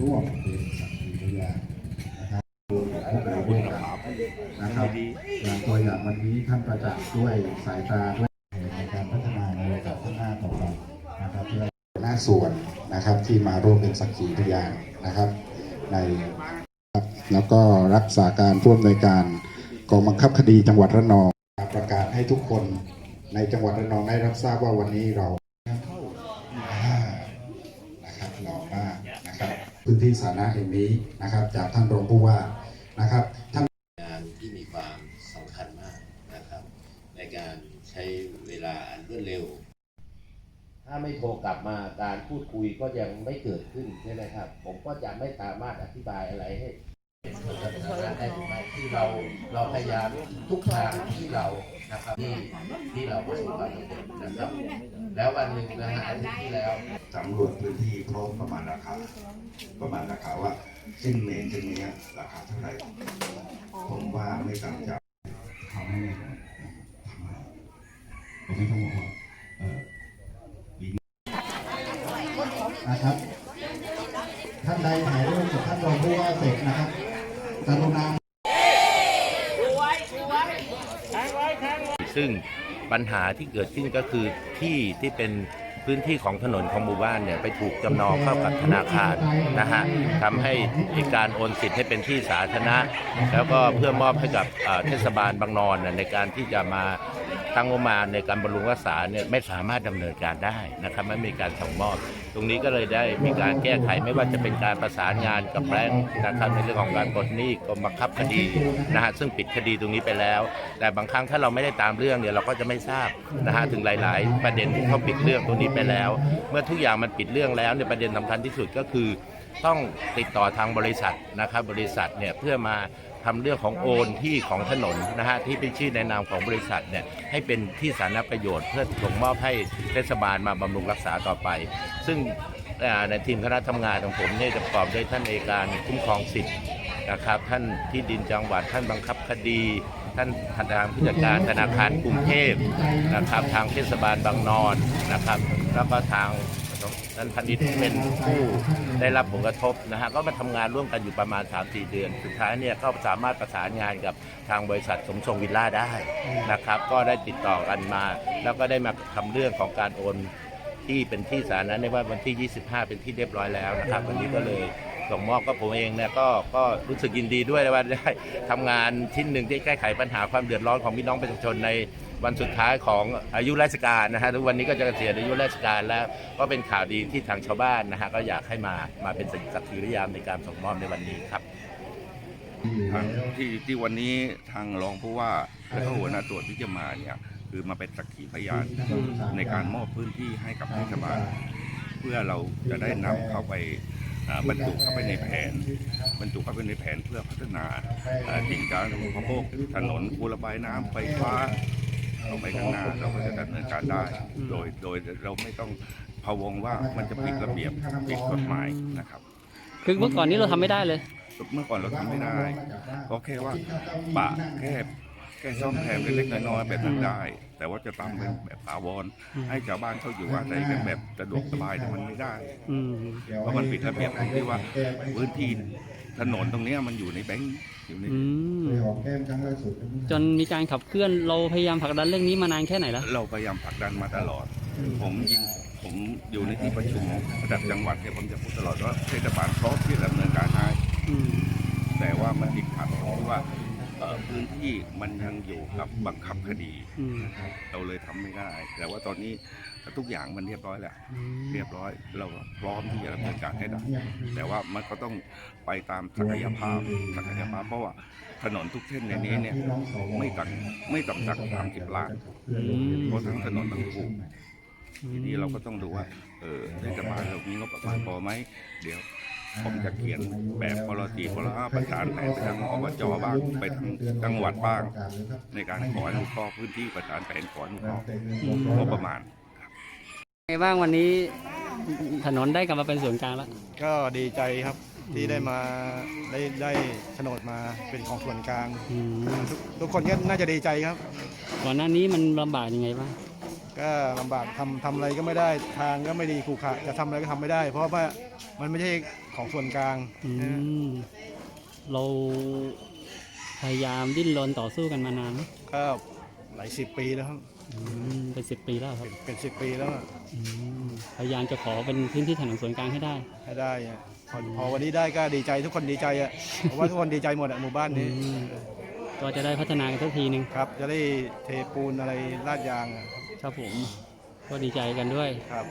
ร่วมเป็นสักขีพยานนะครับรวมกับพวกเราด้วยกันนะครับอย่างตัวอย่างวันนี้ท่านประจักษ์ด้วยสายตาด้วยในการพัฒนาในโอกาสข้างหน้าต่อไปนะครับเพื่อหน้าส่วนนะครับที่มาร่วมเป็นสักขีพยานนะครับในแล้วก็รักษาการผู้อำนการกองบังคับคดีจังหวัดระนองประกาศให้ทุกคนในจังหวัดระนองได้รับทราบว่าวันนี้เรานะครับหล่อมากนะครับ พื้นที่สาธารณะแห่งนี้นะครับ จากท่านรองผู้ว่านะครับท่านงานที่มีความสำคัญมากนะครับ ในการใช้เวลาอันรวดเร็ว ถ้าไม่โทรกลับมาการพูดคุยก็ยังไม่เกิดขึ้นใช่ไหมครับ ผมก็จะไม่สามารถอธิบายอะไรให้ ได้ถูกไหมที่เราเราพยายามทุกทางที่เรานะครับที่ที่เราประสบความสำเร็จนะครับ แล้ววันหนึ่งนะฮะอาทิตย์ที่แล้วสำรวจพื้นที่พร้อมประมาณราคาประมาณราคาว่าสิ้นเมนสิ้นเนี้ยราคาเท่าไหร่ผมว่าไม่ต่ำจากทำให้แน่นอนทำให้ผมไม่ต้องบอกว่าเออนะครับ ท่านใดถ่ายรูปกับท่านรองผู้ว่าเสร็จนะครับ กรุณาซึ่งปัญหาที่เกิดขึ้นก็คือที่ที่เป็นพื้นที่ของถนนของหมู่บ้านเนี่ยไปถูกจำนองเข้ากับธนาคารนะฮะทำให้มีการโอนสิทธิ์ให้เป็นที่สาธารณะ แล้วก็เพื่อมอบให้กับเทศบาลบางนอนในการที่จะมา ตั้งงบมาในการบำรุงรักษาเนี่ยไม่สามารถดำเนินการได้นะครับไม่มีการส่งมอบ ตรงนี้ก็เลยได้มีการแก้ไขไม่ว่าจะเป็นการประสานงานกับแบงค์นะครับในเรื่องของการปลดหนี้กรมบังคับคดีนะฮะซึ่งปิดคดีตรงนี้ไปแล้ว แต่บางครั้งถ้าเราไม่ได้ตามเรื่องเนี่ยเราก็จะไม่ทราบนะฮะถึงหลาย ๆ ประเด็นที่เขาปิดเรื่องตรงนี้ไปแล้ว เมื่อทุกอย่างมันปิดเรื่องแล้วเนี่ยประเด็นสำคัญที่สุดก็คือ ต้องติดต่อทางบริษัทนะครับบริษัทเนี่ยเพื่อมา ทำเรื่องของโอนที่ของถนนนะฮะที่เป็นชื่อในนามของบริษัทเนี่ยให้เป็นที่สาธารณประโยชน์ เพื่อส่งมอบให้เทศบาลมาบำรุงรักษาต่อไป ซึ่งในทีมคณะทำงานของผมเนี่ยจะประกอบด้วยท่านเอกการคุ้มครองสิทธิ์นะครับท่านที่ดินจังหวัดท่านบังคับคดี ท่านทางผู้จัดการธนาคารกรุงเทพนะครับทางเทศบาลบางนอนนะครับ แล้วก็ทาง ท่านพนิษฐ์เป็นผู้ได้รับผลกระทบนะฮะก็มาทำงานร่วมกันอยู่ประมาณ 3-4 เดือน สุดท้ายเนี่ยก็สามารถประสานงานกับทางบริษัทสมทรงวิลล่าได้นะครับก็ได้ติดต่อกันมา แล้วก็ได้มาทำเรื่องของการโอนที่เป็นที่สาธารณะในว่าวันที่ 25 เป็นที่เรียบร้อยแล้วนะครับ วันนี้ก็เลยส่งมอบก็ผมเองเนี่ยก็ก็รู้สึกยินดีด้วยว่าได้ทำงานชิ้นหนึ่งที่แก้ไขปัญหาความเดือดร้อนของพี่น้องประชาชนใน วันสุดท้ายของอายุราชการนะฮะทุกวันนี้ก็จะเกษียณอายุราชการแล้วก็เป็นข่าวดีที่ทางชาวบ้านนะฮะก็อยากให้มามาเป็นสักขีพยานในการส่งมอบในวันนี้ครับทางที่ที่วันนี้ทางรองผู้ว่าและหัวหน้าตรวจที่จะมาเนี่ยคือมาเป็นสักขีพยานในการมอบพื้นที่ให้กับเทศบาลเพื่อเราจะได้นำเข้าไปบรรจุเข้าไปในแผน บรรจุเข้าไปในแผนเพื่อพัฒนาอ่าสิ่งการอุปโภคถนนคูระบายน้ำไฟฟ้า เราไปข้างหน้าเราก็จะดำเนินการได้โดยโดยเราไม่ต้องพะวงว่ามันจะผิดระเบียบผิดกฎหมายนะครับ คือเมื่อก่อนนี้เราทำไม่ได้เลย เมื่อก่อนเราทำไม่ได้เพราะแค่ว่าปะแค่แค่ซ่อมแซมเล็กๆน้อยๆแบบนั้นได้ แต่ว่าจะทำเป็นแบบถาวรให้ชาวบ้านเขาอยู่อาศัยกันแบบสะดวกสบายเนี่ยมันไม่ได้อืมเพราะมันผิดระเบียบตรงที่ว่าพื้นที่ถนนตรงเนี้ยมันอยู่ในแบงค์อยู่ในอืมไปหอมแก้มครั้งล่าสุดจนมีการขับเคลื่อนเราพยายามผลักดันเรื่องนี้มานานแค่ไหนแล้ว เราพยายามผลักดันมาตลอด ผมยิงผมอยู่ในที่ประชุมระดับจังหวัดเนี่ยผมจะพูดตลอดว่าเทศบาลพร้อมที่จะดำเนินการให้อืม แต่ว่ามันติดขัดตรงที่ว่า เอ่อพื้นที่มันยังอยู่กับบังคับคดี อืมเราเลยทำไม่ได้แต่ว่าตอนนี้ทุกอย่างมันเรียบร้อยแล้วเรียบร้อยเราก็พร้อมที่จะดำเนินการให้ได้ แต่ว่ามันก็ต้องไปตามศักยภาพศักยภาพเพราะว่าถนนทุกเส้นในนี้เนี่ยไม่ต่ำไม่ต่ำจากสามสิบล้านอืมเพราะทั้งถนนทั้งคู่ทีนี้เราก็ต้องดูว่าเออเทศบาลเรามีงบประมาณพอไหมเดี๋ยว ผมจะเขียนแบบพลตีพลห้าประสานแผนไปทางอบจบ้างไปทางจังหวัดบ้าง ในการขออนุเคราะห์พื้นที่ประสานแผนขออนุเคราะห์งบประมาณไงบ้างวันนี้ถนนได้กลับมาเป็นศูนย์กลางแล้ว ก็ดีใจครับที่ได้มาได้ได้โฉนดมาเป็นของส่วนกลาง อืมทุกทุกคนก็น่าจะดีใจครับ ก่อนหน้านี้มันลำบากยังไงบ้างก็ลำบากทำทำอะไรก็ไม่ได้ทางก็ไม่ดีขรุขระจะทำอะไรก็ทำไม่ได้ เพราะว่ามันไม่ใช่ ของส่วนกลางอืมเราพยายามดิ้นรนต่อสู้กันมานานไหมก็หลายสิบปีแล้วครับอืมเป็นสิบปีแล้วครับเป็นเป็นสิบปีแล้วอะอืมพยายามจะขอเป็นพื้นที่ถนนส่วนกลางให้ได้ ให้ได้อะพอพอวันนี้ได้ก็ดีใจทุกคนดีใจอะเพราะว่าทุกคนดีใจหมดอะหมู่บ้านนี้อืม ก็จะได้พัฒนากันสักทีหนึ่งครับ จะได้เทปูนอะไรลาดยางอะครับผม ก็ดีใจกันด้วย ครับ